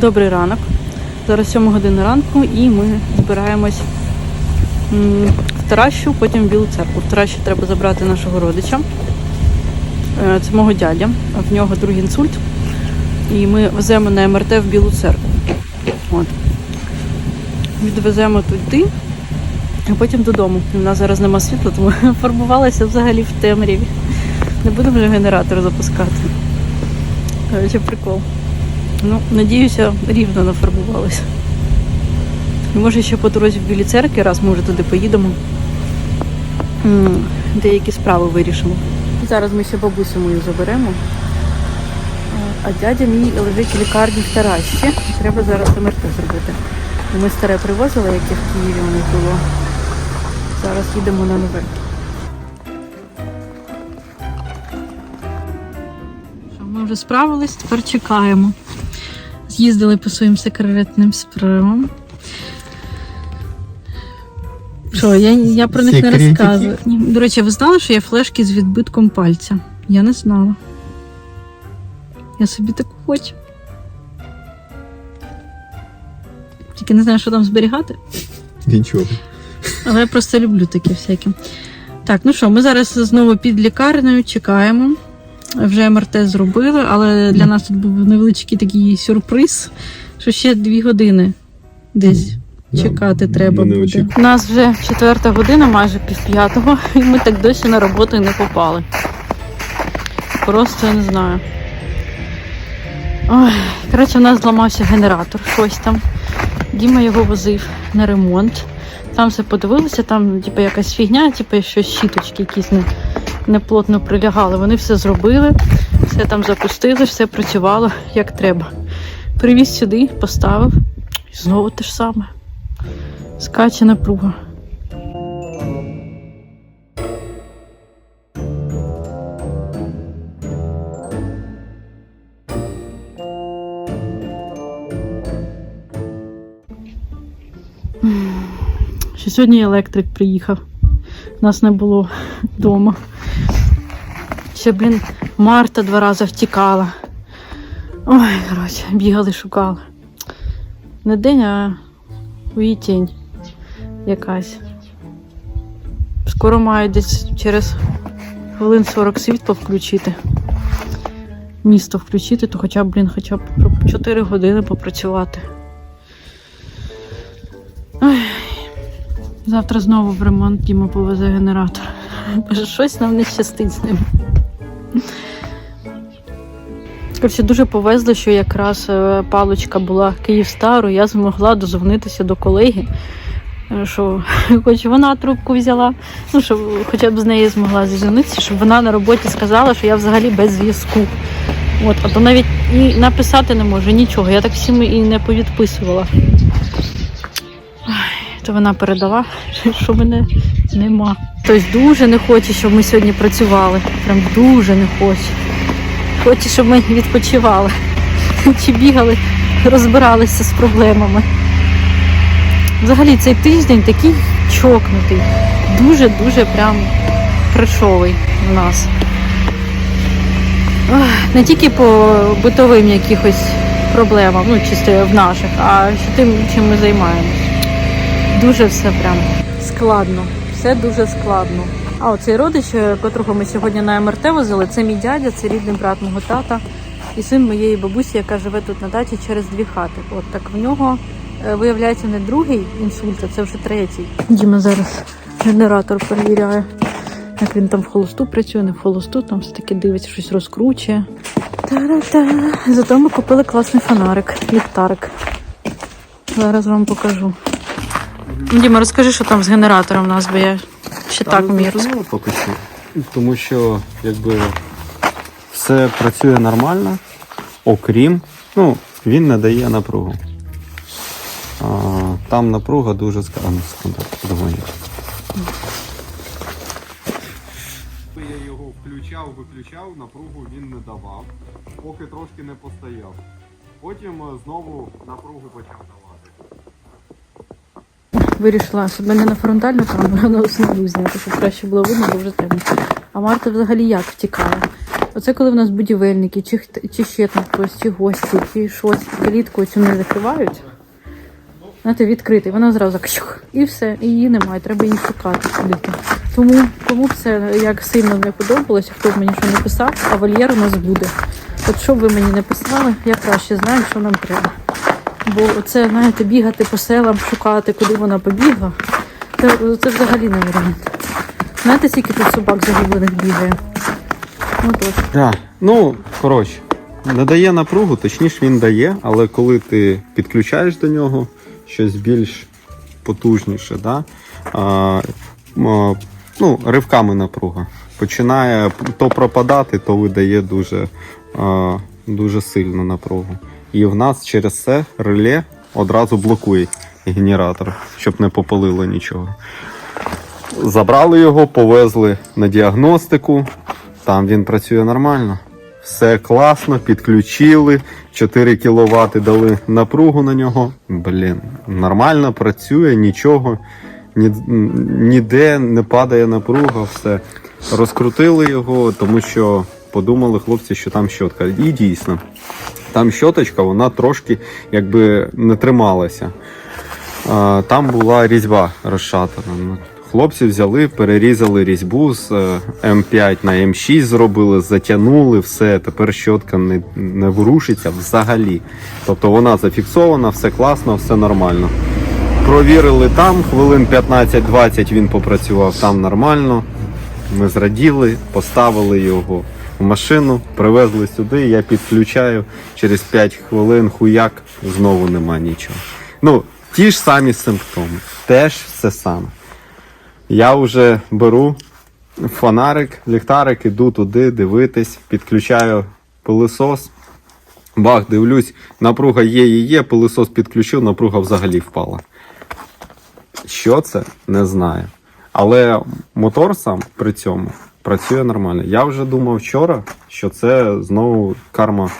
Добрий ранок. Зараз 7 година ранку і ми збираємось в Таращу, потім в Білу церкву. В Таращі треба забрати нашого родича. Е, Це мого дядя, в нього другий інсульт. І ми веземо на МРТ в Білу церкву. От. Відвеземо туди, а потім додому. У нас зараз нема світла, тому фарбувалася взагалі в темряві. Не будемо вже генератор запускати. Короче, прикол. Ну, надіюся, рівно нафарбувалася. І може ще по дорозі в Білій церкві, раз ми вже туди поїдемо. Деякі справи вирішимо. Зараз ми ще бабусю мою заберемо. А дядя мій лежить в лікарні в Таращі. Треба зараз МРТ зробити. Ми старе привозили, яке в Києві у них було. Зараз їдемо на нове. Ми вже справились, тепер чекаємо. З'їздили по своїм секретним справам. Що, я, я про них не Секретики? розказую. Ні. До речі, ви знали, що є флешки з відбитком пальця? Я не знала. Я собі таку хочу. Тільки не знаю, що там зберігати. Нічого. Але я просто люблю такі всякі. Так, ну що, ми зараз знову під лікарнею чекаємо. Вже МРТ зробили, але для нас тут був невеличкий такий сюрприз, що ще дві години десь Да, чекати треба буде. У нас вже четверта година, майже півп'ятого, і ми так досі на роботу і не попали. Просто я не знаю. Ой, коротше, у нас зламався генератор, щось там. Діма його возив на ремонт. Там все подивилися, там типу, якась фігня, типу, щось щіточки якісь не, не плотно прилягали. Вони все зробили, все там запустили, все працювало як треба. Привіз сюди, поставив. І знову те ж саме. Скаче напруга. Сьогодні електрик приїхав. Нас не було вдома. Ще, блін, Марта два рази втікала. Ой, коротше, бігали, шукали. Не день, а у її тінь якась. Скоро мають десь через хвилин 40 світло включити. Місто включити, то хоча б, блін, хоча б 4 години попрацювати. Ой. Завтра знову в ремонт Діма повезе генератор. Щось нам не щастить з ним. Коротше, дуже повезло, що якраз е, паличка була Київстару, я змогла дозвонитися до колеги, що хоч вона трубку взяла, ну, щоб хоча б з нею змогла зізвонитися, щоб вона на роботі сказала, що я взагалі без зв'язку. От, а то навіть і написати не можу, нічого. Я так всім і не повідписувала. То вона передала, що мене нема. Хтось дуже не хоче, щоб ми сьогодні працювали. Прям дуже не хоче. Хоче, щоб ми відпочивали. Чи бігали, розбиралися з проблемами. Взагалі цей тиждень такий чокнутий. Дуже-дуже прям трешовий у нас. Не тільки по битовим якихось проблемам, ну чисто в наших, а ще тим, чим ми займаємось. Дуже все прям складно. Все дуже складно. А оцей родич, е, котрого ми сьогодні на МРТ возили, це мій дядя, це рідний брат мого тата і син моєї бабусі, яка живе тут на даті через дві хати. От так в нього е, виявляється не другий інсульт, а це вже третій. Діма зараз генератор перевіряє. Як він там в холосту працює, не в холосту, там все таки дивиться, щось розкручує. Та-ра-та. Зато ми купили класний фонарик, ліхтарик. Зараз вам покажу. Діма, розкажи, що там з генератором у нас, бо я ще так Та, ну, поки що. Тому що якби все працює нормально, окрім, ну, він не дає напругу. А, там напруга дуже складна. Секунду, подзвоню. Я його включав, виключав, напругу він не давав, поки трошки не постояв. Потім е, знову напругу почав давати. Вирішила себе не на фронтальну камеру, а на основну зняти, щоб краще було видно, бо вже темно. А Марта взагалі як втікала? Оце коли в нас будівельники, чи, чи ще там хтось, чи гості, чи щось, калітку цю не закривають. Знаєте, відкритий, вона зразу так щух, і все, і її немає, треба її шукати куди-то. Тому кому б це як сильно не подобалося, хто б мені що не писав, а вольєр у нас буде. От що б ви мені не писали, я краще знаю, що нам треба. Бо це, знаєте, бігати по селам, шукати, куди вона побігла, це, це взагалі не варіант. Знаєте, скільки тут собак загублених бігає? Ну тож. Да. Ну, коротше, не дає напругу, точніше він дає, але коли ти підключаєш до нього щось більш потужніше, да? а, м, ну, ривками напруга. Починає то пропадати, то видає дуже, а, дуже сильну напругу. І в нас через це реле одразу блокує генератор, щоб не попалило нічого. Забрали його, повезли на діагностику. Там він працює нормально. Все класно, підключили, 4 кВт дали напругу на нього. Блін, нормально працює, нічого, ні, ніде не падає напруга, все. Розкрутили його, тому що подумали хлопці, що там щотка. І дійсно, там щоточка, вона трошки якби не трималася. Там була різьба розшатана. Ну, Хлопці взяли, перерізали різьбу з е, М5 на М6 зробили, затягнули все. Тепер щотка не, не ворушиться взагалі. Тобто вона зафіксована, все класно, все нормально. Провірили там, хвилин 15-20 він попрацював там нормально. Ми зраділи, поставили його машину, привезли сюди, я підключаю. Через 5 хвилин хуяк знову нема нічого. Ну, ті ж самі симптоми, теж все саме. Я вже беру фонарик, ліхтарик, іду туди дивитись, підключаю пилисос. Бах, дивлюсь, напруга є, є, є, пилисос підключив, напруга взагалі впала. Що це, не знаю. Але мотор сам при цьому працює нормально. Я вже думав вчора, що це знову карма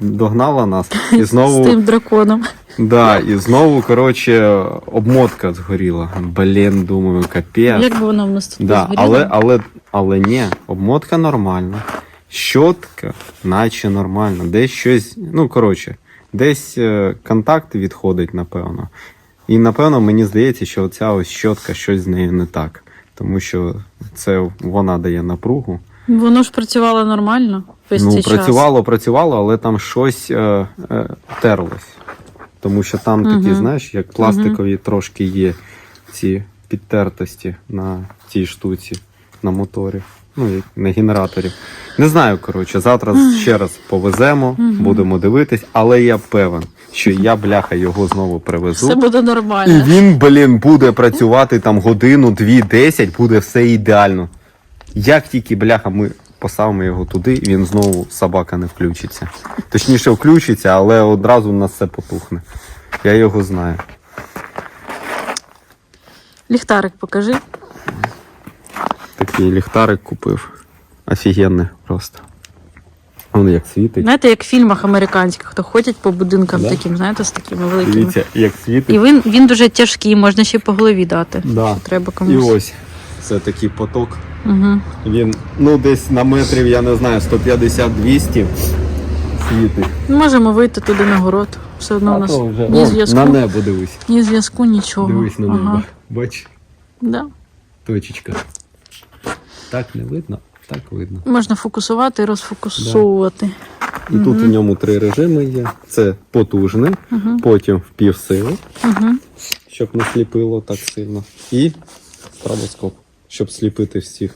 догнала нас. І знову З тим драконом. Да, і знову, коротше, обмотка згоріла. Блін, думаю, капець. Як би вона в нас тут Да, згоріла? але, але, але ні, обмотка нормальна. Щотка, наче нормально. Десь щось, ну коротше, десь е, контакт відходить, напевно. І напевно мені здається, що оця ось щотка щось з нею не так. Тому що це вона дає напругу. Воно ж працювало нормально весь ну, цей час. працювало, працювало, але там щось е, е, терлось. Тому що там такі, Мгм. знаєш, як пластикові трошки є ці підтертості на цій штуці, на моторі, ну, як на генераторі. Не знаю, коротше, завтра ще раз повеземо, будемо дивитись, але я певен, що я, бляха, його знову привезу. Все буде нормально. І він, блін, буде працювати там годину, дві, десять, буде все ідеально. Як тільки, бляха, ми поставимо його туди, він знову собака не включиться. Точніше, включиться, але одразу в нас все потухне. Я його знаю. Ліхтарик покажи. Такий ліхтарик купив. Офігенний просто. Він як світить. Знаєте, як в фільмах американських, то ходять по будинкам Да. таким, знаєте, з такими великими. Дивіться, як світить. І він, він дуже тяжкий, можна ще по голові дати. Да. Треба І ось це такий поток. Угу. Він ну десь на метрів, я не знаю, 150-200 світить. Можемо вийти туди на город. Все одно у нас вже ні зв'язку, на небо дивись. ні зв'язку, нічого. Дивись на небо. Ага. Бач, Да. точечка. Так не видно, так видно. Можна фокусувати і розфокусовувати. І тут у ньому три режими є. Це потужний, Угу. потім в півсили, Угу. щоб не сліпило так сильно. І стробоскоп, щоб сліпити всіх.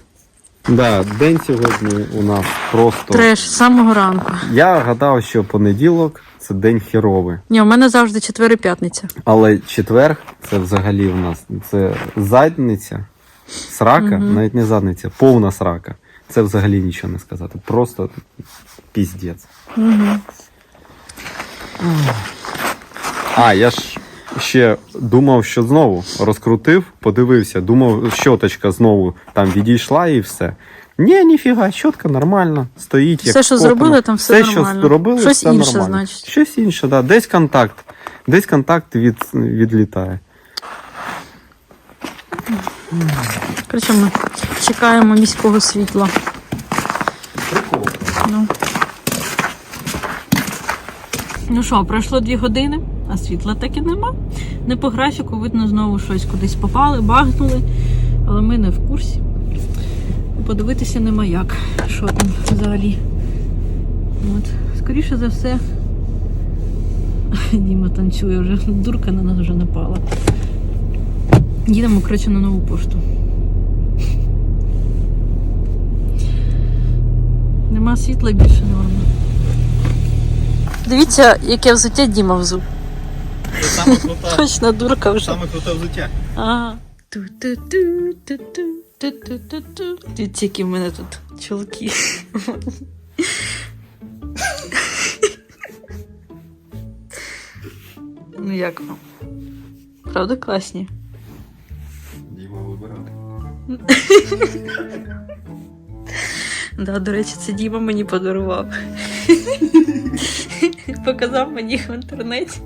Да, день сьогодні у нас просто. Треш з самого ранку. Я гадав, що понеділок це день херовий. Ні, у мене завжди четвер і п'ятниця. Але четверг це взагалі в нас це задниця, срака, Мгм. навіть не задниця, повна срака. Це взагалі нічого не сказати. Просто піздець. Угу. А, я ж ще думав, що знову розкрутив, подивився, думав, щоточка знову там відійшла і все. Ні, ніфіга, щотка нормальна, стоїть. Все, як що вкопана. зробили, там все нормально. що зробили, Щось все інше, нормально. значить. Щось інше, да. Десь контакт. Десь контакт від, відлітає. Коротше, ми чекаємо міського світла. Ну. Ну що, пройшло дві години, а світла так і нема. Не по графіку, видно, знову щось кудись попали, багнули, але ми не в курсі. Подивитися нема як, що там взагалі. От. Скоріше за все, Діма танцює вже, дурка на нас вже напала. Їдемо, коротше, на нову пошту. Нема світла більше норма. Дивіться, яке взуття Діма взув. Саме крута, Точно дурка вже. саме круте взуття. А. Ту-ту-ту-ту-ту-ту-ту-ту. Дивіться, які в мене тут чолки. Ну як вам? Правда класні? Вибирав. Да, до речі, це Діма мені подарував. Показав мені їх в інтернеті.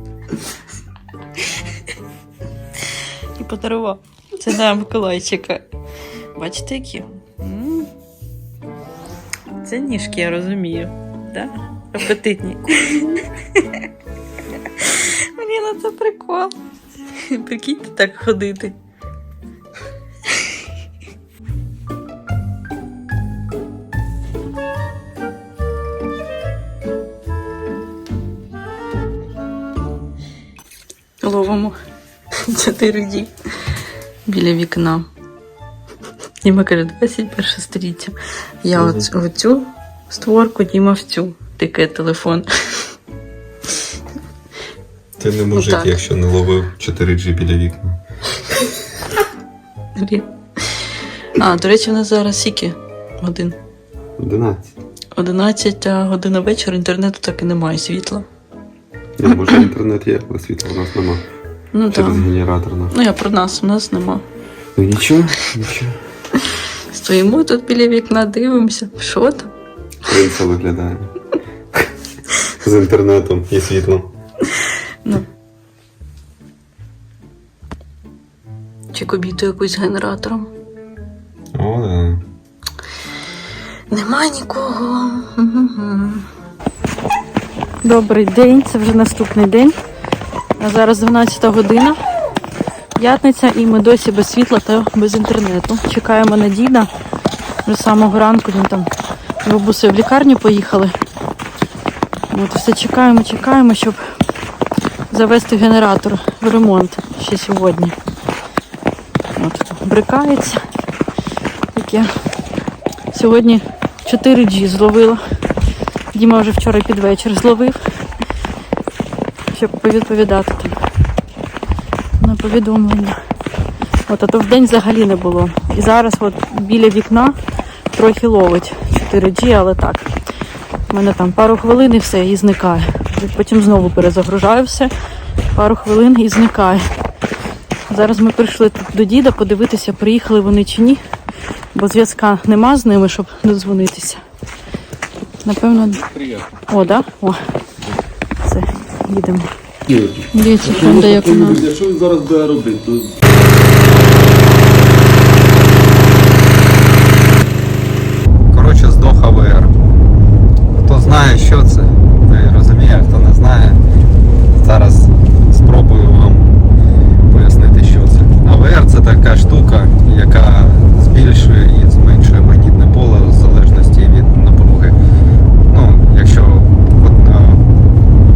І подарував. Це на Миколайчика. Бачите, які? Це ніжки, я розумію. Да? Апетитні. Мені на це прикол. Прикиньте так ходити. Ловимо 4D біля вікна. Діма каже, 21 століття. Я Мгм. оцю, оцю створку, Діма в цю тикає телефон. Ти не мужик, так. якщо не ловив 4G біля вікна. А, до речі, у нас зараз скільки годин? 11. 11 година вечора, інтернету так і немає світла. Ні, може інтернет є, але світла в нас нема. Ну так. Через генератор наш. Ну я про нас, у нас нема. Ну нічого, нічого. Стоїмо тут біля вікна, дивимося. Що там? Принце виглядає. З інтернетом і світлом. Ну. Чи кобіту якусь генератором? О, да. Нема нікого. Добрий день, це вже наступний день. А зараз 12 година. П'ятниця, і ми досі без світла та без інтернету. Чекаємо на діда. Вже з самого ранку він там бабусею в лікарню поїхали. От, все чекаємо, чекаємо, щоб завести генератор в ремонт ще сьогодні. От, брикається. Таке. Сьогодні 4G зловила. Діма вже вчора під вечір зловив, щоб повідповідати там на повідомлення. От, а то в день взагалі не було. І зараз от біля вікна трохи ловить 4G, але так. У мене там пару хвилин і все, і зникає. Потім знову перезагружаю все, пару хвилин і зникає. Зараз ми прийшли тут до діда подивитися, приїхали вони чи ні, бо зв'язка нема з ними, щоб додзвонитися. Напевно. О, да? О. Все, їдемо. Дивіться, там де як у нас. Що він зараз буде робити? Коротше, здох АВР. Хто знає, що це, той розуміє, хто не знає. Зараз спробую вам пояснити, що це. АВР це така штука, яка збільшує і зменшує магнітне поле в залежності від напруги. Ну, якщо от, е,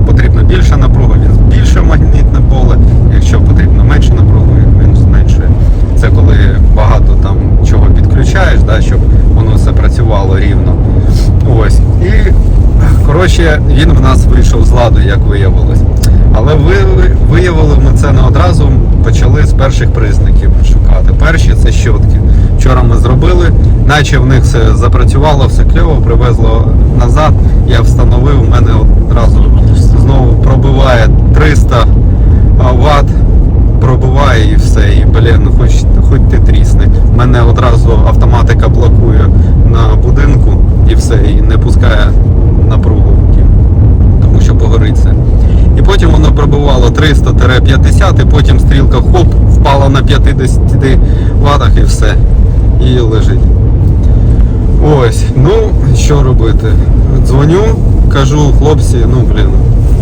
потрібно більше напруги, він збільшує магнітне поле. Якщо потрібно менше напруги, він зменшує. Це коли багато там чого підключаєш, да, щоб воно все працювало рівно. Ось. І коротше, він в нас вийшов з ладу, як виявилось. Але ви, виявили ми це не одразу, почали з перших признаків шукати. Перші це щотки. Вчора ми зробили, наче в них все запрацювало, все кльово, привезло назад. Я встановив, у мене одразу знову пробиває 300 Вт, пробиває і все. І блін, хоч, хоч ти трісни. Мене одразу автоматика блокує на будинку і все, і не пускає напругу, тому що погорить це. І потім воно пробивало 300-50, і потім стрілка хоп, впала на 50 ватах і все. І лежить. Ось, ну що робити? Дзвоню, кажу, хлопці, ну блін,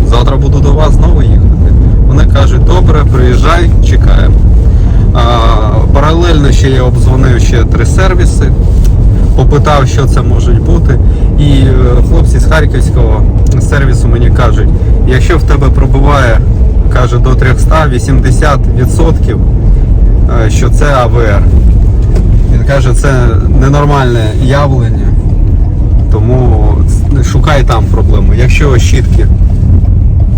завтра буду до вас знову їхати. Вони кажуть, добре, приїжджай, чекаємо. Паралельно ще я обдзвонив ще три сервіси, попитав, що це можуть бути. І е, хлопці з харківського сервісу мені кажуть, якщо в тебе пробуває, каже, до 300, 80%, е, що це АВР. Він каже, це ненормальне явлення, тому шукай там проблему. Якщо щітки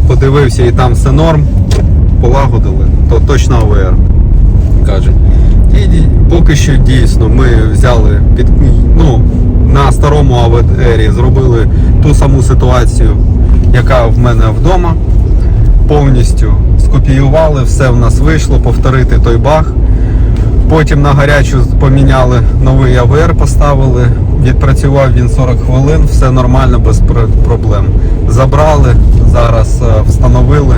подивився і там все норм, полагодили, то точно АВР. Каже. І поки що дійсно ми взяли під ну, на старому АВРі зробили ту саму ситуацію, яка в мене вдома. Повністю скопіювали, все в нас вийшло, повторити той баг. Потім на гарячу поміняли новий АВР, поставили. Відпрацював він 40 хвилин, все нормально, без проблем. Забрали, зараз е, встановили.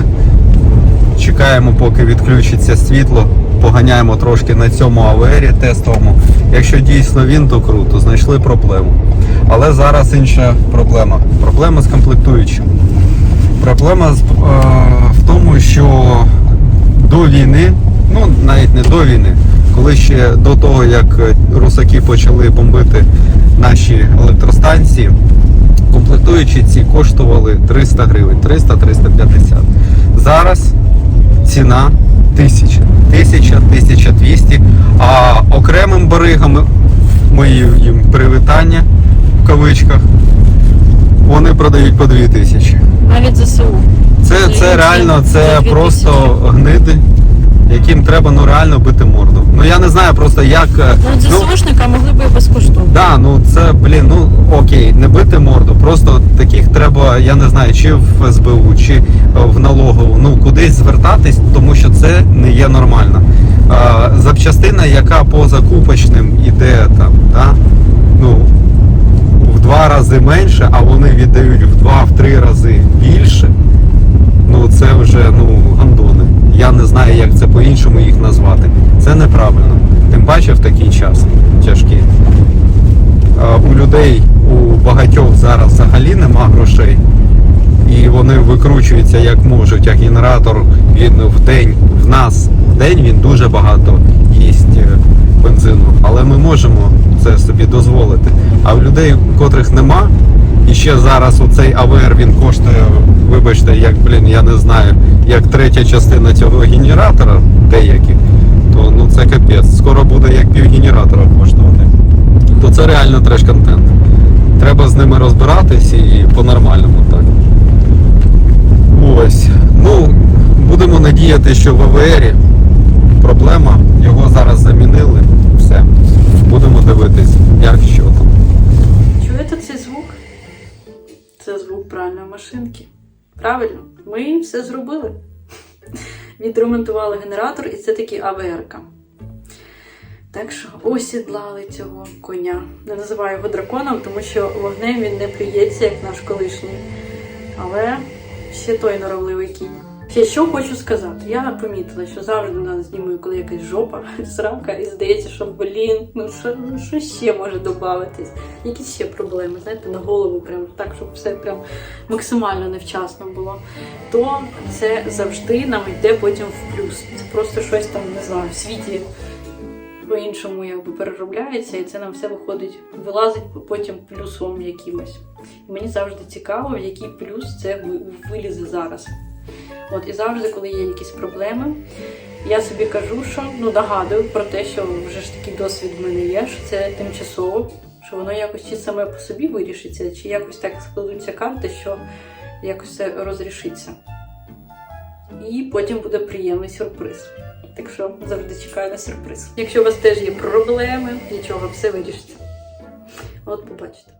Чекаємо, поки відключиться світло. Поганяємо трошки на цьому АВРі тестовому. Якщо дійсно він, то круто, знайшли проблему. Але зараз інша проблема. Проблема з комплектуючим. Проблема з- е, в тому, що до війни, ну навіть не до війни, коли ще до того, як русаки почали бомбити наші електростанції, комплектуючі ці коштували 300 гривень, 300-350. Зараз ціна 1000, 1000, 1200, а окремим баригам мої їм привітання в кавичках, вони продають по 2000. Навіть ЗСУ. Це, це реально, це просто гниди, яким треба ну реально бити морду. Ну я не знаю просто як. е, Ну, ЗСУшника могли б і безкоштовно. Да, ну це блін, ну окей, не бити морду. Просто таких треба, я не знаю, чи в СБУ, чи е, в налогову, ну кудись звертатись, тому що це не є нормально. А, запчастина, яка по закупочним іде там, да, ну в два рази менше, а вони віддають в два-в три рази більше. Я не знаю, як це по-іншому їх назвати. Це неправильно. Тим паче в такий час тяжкий. У людей, у багатьох зараз взагалі нема грошей. І вони викручуються як можуть, як генератор він в день в нас в день він дуже багато їсть е, бензину. Але ми можемо це собі дозволити. А в людей, у котрих нема, і ще зараз оцей АВР він коштує, вибачте, як блін, я не знаю, як третя частина цього генератора, деяких, то ну це капець. Скоро буде як пів генератора коштувати то це реально треш-контент. Треба з ними розбиратись і по-нормальному так. Ось. Ну, будемо надіяти, що в АВРі проблема, його зараз замінили. Все. Будемо дивитись, як що там. Машинки. Правильно, ми все зробили. Відремонтували генератор, і це таки АВРка. Так що осідлали цього коня. Не називаю його драконом, тому що вогнем він не плюється, як наш колишній. Але ще той норовливий кінь. Ще що хочу сказати. Я помітила, що завжди на нас знімаю, коли якась жопа, срака, і здається, що блін, ну що, ну що ще може додатись? Якісь ще проблеми, знаєте, на голову, прям так, щоб все прям максимально невчасно було. То це завжди нам йде потім в плюс. Це просто щось там, не знаю, в світі по-іншому якби переробляється, і це нам все виходить, вилазить потім плюсом якимось. І мені завжди цікаво, в який плюс це вилізе зараз. От і завжди, коли є якісь проблеми, я собі кажу, що ну нагадую про те, що вже ж такий досвід в мене є, що це тимчасово, що воно якось чи саме по собі вирішиться, чи якось так складуться карти, що якось це розрішиться. І потім буде приємний сюрприз. Так що завжди чекаю на сюрприз. Якщо у вас теж є проблеми, нічого, все вирішиться. От побачите.